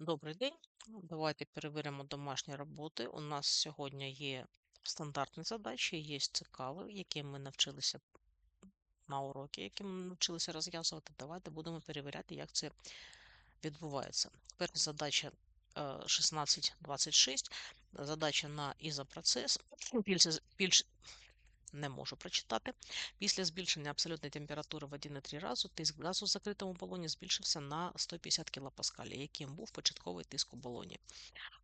Добрий день. Ну, Давайте перевіримо домашні роботи. У нас сьогодні є стандартні задачі, є цікаві, які ми навчилися на уроки, які ми навчилися розв'язувати. Давайте будемо перевіряти, як це відбувається. Перша задача е, 1626. Задача на ізопроцес. Більше, більш не можу прочитати. Після збільшення абсолютної температури в 1,3 рази тиск газу в закритому балоні збільшився на 150 кПа, яким був початковий тиск у балоні.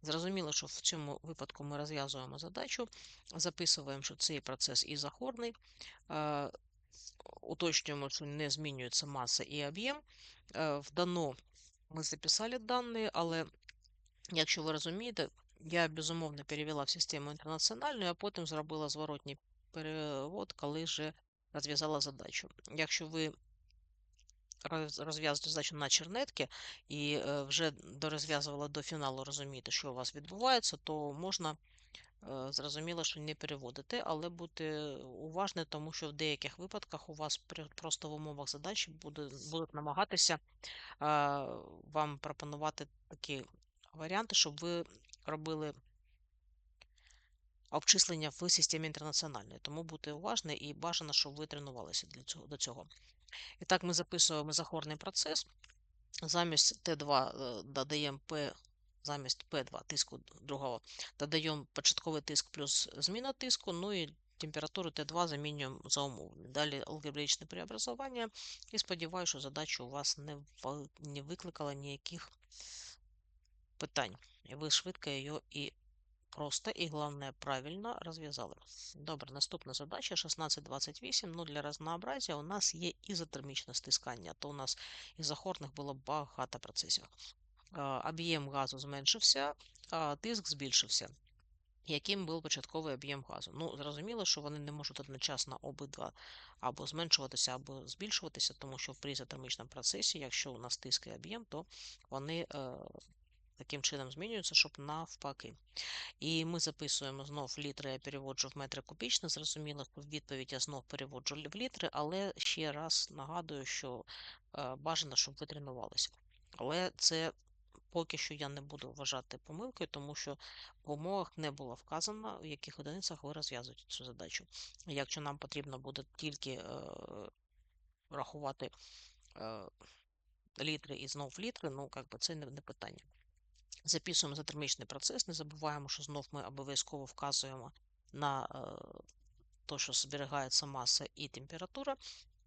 Зрозуміло, що в цьому випадку ми розв'язуємо задачу, записуємо, що цей процес ізохорний, е, уточнюємо, що не змінюється маса і об'єм. Е, В дано ми записали дані, але якщо ви розумієте, я безумовно перевела в систему інтернаціональну, а потім зробила зворотній перевод, коли вже розв'язала задачу. Якщо ви розв'язуєте задачу на чернетки і е, вже дорозв'язувала до фіналу, розумієте, що у вас відбувається, то можна е, зрозуміло, що не переводити, але бути уважні, тому що в деяких випадках у вас просто в умовах задачі буде, будуть намагатися е, вам пропонувати такі варіанти, щоб ви робили обчислення в системі інтернаціональної. Тому будьте уважні і бажано, щоб ви тренувалися для цього, до цього. І так, ми записуємо захорний процес. Замість Т2 е, додаємо П, замість П2 тиску другого, додаємо початковий тиск плюс зміна тиску, ну і температуру Т2 замінюємо за умовами. Далі алгебраичне преобразування. І сподіваюся, що задача у вас не, не викликала ніяких питань. І ви швидко її і просто, і головне, правильно розв'язали. Добре, наступна задача 1628. Ну, для разнообразия у нас є ізотермічне стискання, то у нас ізохорних було багато процесів. Об'єм газу зменшився, а тиск збільшився. Яким був початковий об'єм газу? Ну, зрозуміло, що вони не можуть одночасно обидва або зменшуватися, або збільшуватися, тому що при ізотермічному процесі, якщо у нас тиск і об'єм, то вони е, таким чином змінюються, щоб навпаки. І ми записуємо знов літри, я переводжу в метри кубічні. Зрозуміло, в відповідь я знов переводжу в літри, але ще раз нагадую, що е, бажано, щоб ви тренувалися. Але це поки що я не буду вважати помилкою, тому що в умовах не було вказано, в яких одиницях ви розв'язуєте цю задачу. Якщо нам потрібно буде тільки е, рахувати е, літри і знов літри, ну, би це не питання. Записуємо затермічний процес, не забуваємо, що знов ми обов'язково вказуємо на е, те, що зберігається маса і температура.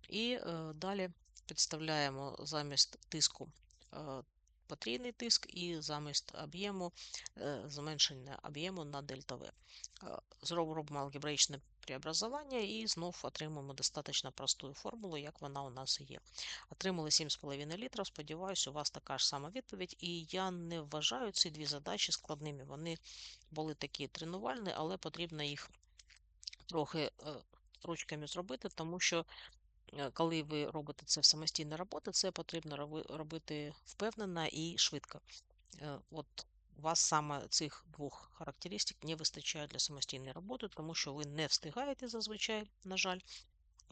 І е, далі підставляємо замість тиску потрійний тиск і замість об'єму зменшення об'єму на дельта В. Е, зроб- Преобразування і знов отримуємо достатньо просту формулу, як вона у нас є. Отримали 7,5 літрів. Сподіваюся, у вас така ж сама відповідь. І я не вважаю ці дві задачі складними. Вони були такі тренувальні, але потрібно їх трохи е, ручками зробити, тому що е, коли ви робите це в самостійній роботі, це потрібно робити впевнено і швидко. Е, От у вас саме цих двох характеристик не вистачає для самостійної роботи, тому що ви не встигаєте зазвичай, на жаль,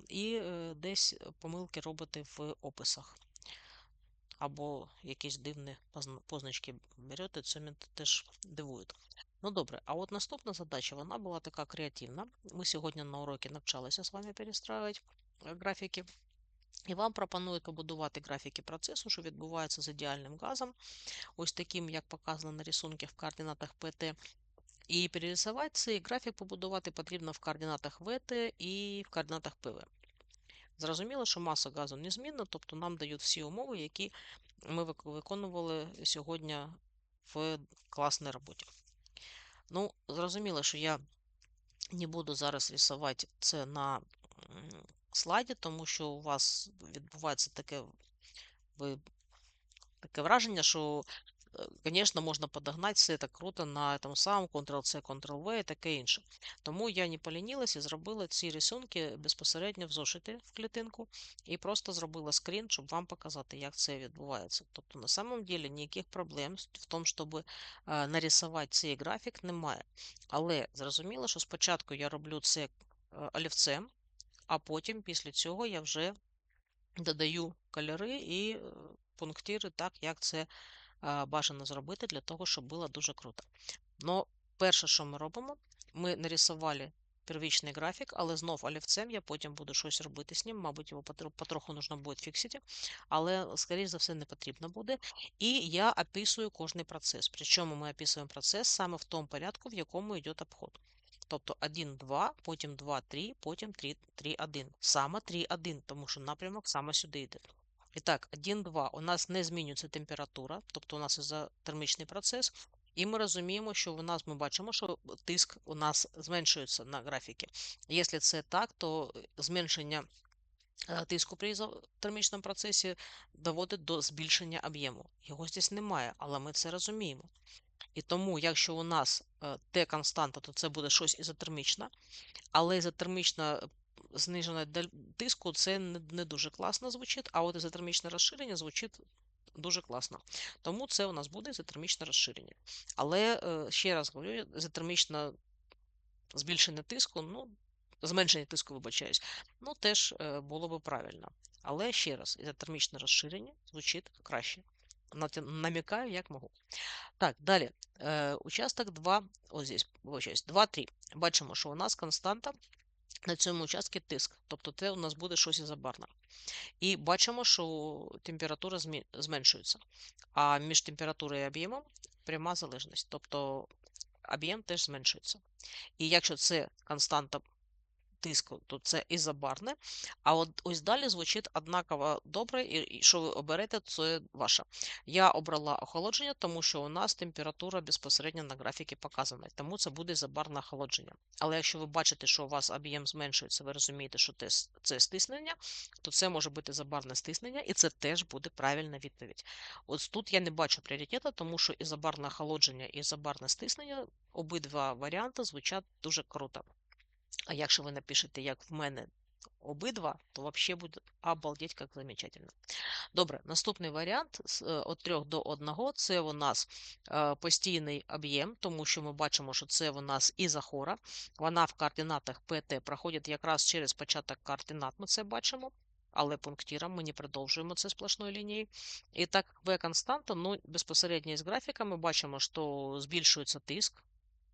і е, десь помилки робите в описах. Або якісь дивні позначки берете, це мене теж дивує. Ну добре, а от наступна задача, вона була така креативна. Ми сьогодні на уроці навчалися з вами перестраювати е, графіки. І вам пропонують побудувати графіки процесу, що відбувається з ідеальним газом, ось таким, як показано на рисунку в координатах ПТ. І перерисувати цей графік побудувати потрібно в координатах ВТ і в координатах ПВ. Зрозуміло, що маса газу незмінна, тобто нам дають всі умови, які ми виконували сьогодні в класній роботі. Ну, зрозуміло, що я не буду зараз рисувати це на слайді, тому що у вас відбувається таке, ви, таке враження, що, звісно, можна подогнати все так круто на тому самому Ctrl-C, Ctrl-V і таке інше. Тому я не полінілася і зробила ці рисунки безпосередньо в зошиті в клітинку і просто зробила скрін, щоб вам показати, як це відбувається. Тобто, на самом деле ніяких проблем в тому, щоб е, нарисувати цей графік, немає. Але зрозуміло, що спочатку я роблю це е, олівцем, а потім після цього я вже додаю кольори і е, пунктири так, як це бажано зробити для того, щоб було дуже круто. Но перше, що ми робимо, ми нарисували первічний графік, але знов олівцем я потім буду щось робити з ним, мабуть, його потроху нужно буде фіксити, але, скоріш за все, не потрібно буде. І я описую кожний процес. Причому ми описуємо процес саме в тому порядку, в якому йде обход. Тобто 1, 2, потім 2, 3, потім 3, 3, 1. Саме 3, 1, тому що напрямок саме сюди йде. І так, 1, 2. У нас не змінюється температура, тобто у нас ізотермічний процес. І ми розуміємо, що у нас ми бачимо, що тиск у нас зменшується на графіки. Якщо це так, то зменшення е, тиску при ізотермічному процесі доводить до збільшення об'єму. Його здесь немає, але ми це розуміємо. І тому, якщо у нас е, Т константа, то це буде щось ізотермічне, але ізотермічна е, знижена тиску це не, дуже класно звучить, а от ізотермічне розширення звучить дуже класно. Тому це у нас буде ізотермічне розширення. Але е, ще раз говорю, ізотермічне збільшення тиску, ну, зменшення тиску, вибачаюсь, ну теж було би правильно. Але ще раз, ізотермічне розширення звучить краще. Намікаю, як можу. Так, далі. Е, участок 2, ось здесь, вибачаюсь, 2, 3. Бачимо, що у нас константа на цьому участку тиск. Тобто це у нас буде щось ізобарне. І бачимо, що температура зменшується. А між температурою і об'ємом пряма залежність. Тобто об'єм теж зменшується. І якщо це константа тиску, то це ізобарне. А от ось далі звучить однаково добре, і що ви оберете, це ваше. Я обрала охолодження, тому що у нас температура безпосередньо на графіки показана, тому це буде ізобарне охолодження. Але якщо ви бачите, що у вас об'єм зменшується, ви розумієте, що це стиснення, то це може бути ізобарне стиснення, і це теж буде правильна відповідь. От тут я не бачу пріоритету, тому що ізобарне охолодження і ізобарне стиснення, обидва варіанти звучать дуже круто. А якщо ви напишете, як в мене обидва, то взагалі буде обалдеть, як замечательно. Добре, наступний варіант від 3 до 1 це у нас постійний об'єм, тому що ми бачимо, що це у нас ізохора. Вона в координатах ПТ проходить якраз через початок координат, ми це бачимо. Але пунктиром ми не продовжуємо це сплошною лінією. І так, В константа, ну, безпосередньо із графіка ми бачимо, що збільшується тиск.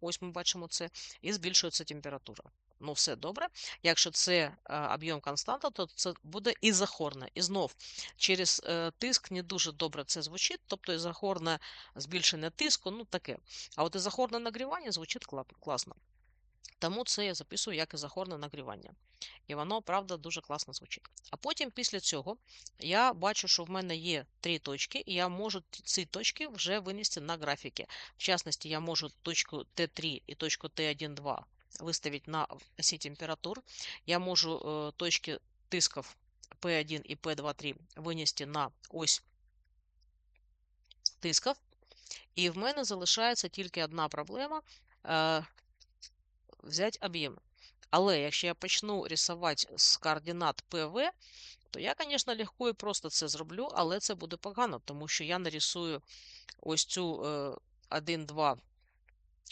Ось ми бачимо це, і збільшується температура. Ну, все добре. Якщо це е, об'єм константа, то це буде ізохорне. І знов через е, тиск не дуже добре це звучить, тобто ізохорне збільшення тиску, ну таке. А от ізохорне нагрівання звучить кла- класно. Тому це я записую як ізохорне нагрівання. І воно, правда, дуже класно звучить. А потім, після цього, я бачу, що в мене є три точки, і я можу ці точки вже винести на графіки. В частності, я можу точку Т3 і точку Т1-2 выставить на оси температур. Я можу э, точки тисков P1 и P2-3 винести на ось тисков. І в мене залишається тільки одна проблема е, взяти об'єм. Але якщо я почну рисувати з координат PV, то я, звісно, легко і просто це зроблю, але це буде погано, тому що я нарисую ось цю е, 1-2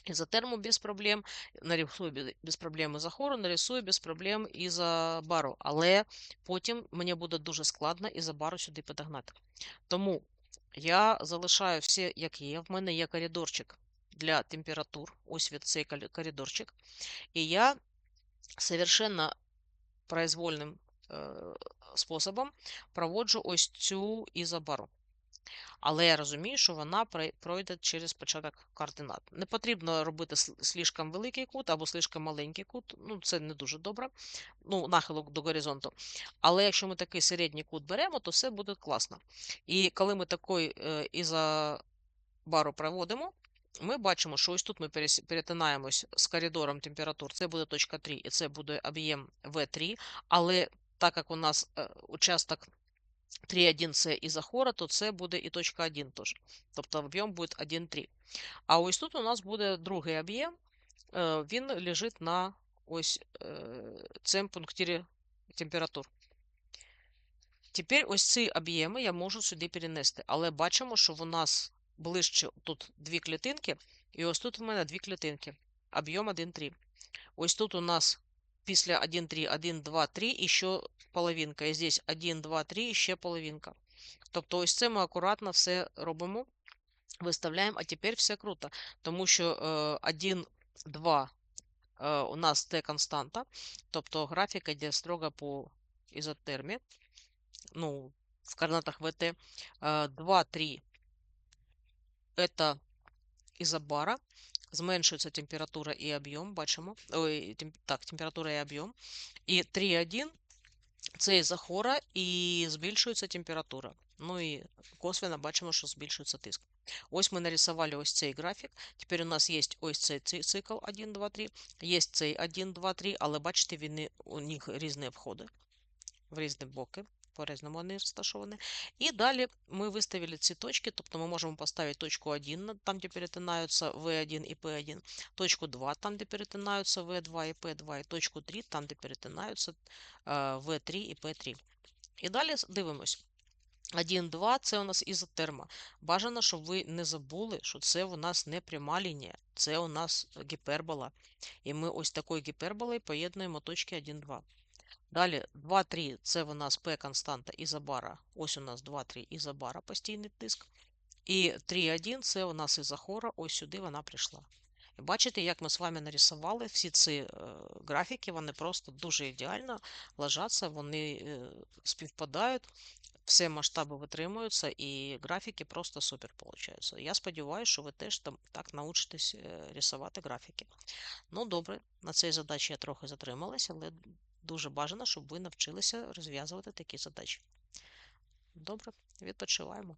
Изотерму без проблем, нарисую без проблем ізохору, нарисую без проблем ізобару. Але потім мені буде дуже складно ізобару сюди підогнати. Тому я залишаю все, як є. В мене є коридорчик для температур. Ось від цей коридорчик. І я совершенно произвольним е, способом проводжу ось цю ізобару. Але я розумію, що вона пройде через початок координат. Не потрібно робити слишком великий кут або слишком маленький кут. Ну, це не дуже добре. Ну, нахилок до горизонту. Але якщо ми такий середній кут беремо, то все буде класно. І коли ми такий е, ізобару проводимо, ми бачимо, що ось тут ми перетинаємось з коридором температур. Це буде точка 3 і це буде об'єм В3. Але так як у нас е, участок 3,1 це ізохора, то це буде і точка 1 теж. Тобто об'єм буде 1,3. А ось тут у нас буде другий об'єм, е, він лежить на ось е, цьому пунктирі температур. Тепер ось ці об'єми я можу сюди перенести, але бачимо, що в нас ближче тут дві клітинки, і ось тут в мене дві клітинки. Об'єм 1,3. Ось тут у нас після 1,3, 1, 2, 3 і ще половинка. І здесь 1, 2, 3 і ще половинка. Тобто ось це ми акуратно все робимо. Виставляємо, а тепер все круто, тому що е, 1, 2 е, у нас Т константа, тобто графіка йде строго по ізотермі, ну, в координатах ВТ. Е, 2, 3 это ізобара, зменшується температура і об'єм, бачимо, ой, тем, так, температура і об'єм. І 3,1 це ізохора і збільшується температура. Ну і косвенно бачимо, що збільшується тиск. Ось ми нарисували ось цей графік. Тепер у нас є ось цей цикл 1, 2, 3, є цей 1, 2, 3, але бачите, він, у них різні обходи в різні боки. По-різному вони розташовані. І далі ми виставили ці точки, тобто ми можемо поставити точку 1, там, де перетинаються V1 і P1, точку 2, там, де перетинаються V2 і P2, і точку 3, там, де перетинаються V3 і P3. І далі дивимось. 1, 2 це у нас ізотерма. Бажано, щоб ви не забули, що це у нас не пряма лінія, це у нас гіпербола. І ми ось такою гіперболою поєднуємо точки 1, 2. Далі 2, 3 це у нас P константа ізобара. Ось у нас 2, 3 ізобара, постійний тиск. І 3, 1 це у нас ізохора, ось сюди вона прийшла. І бачите, як ми з вами нарисували всі ці е, графіки, вони просто дуже ідеально ложаться, вони е, співпадають, всі масштаби витримуються, і графіки просто супер получаються. Я сподіваюся, що ви теж там так научитесь е, рисувати графіки. Ну, добре, на цій задачі я трохи затрималася, але дуже бажано, щоб ви навчилися розв'язувати такі задачі. Добре, відпочиваємо.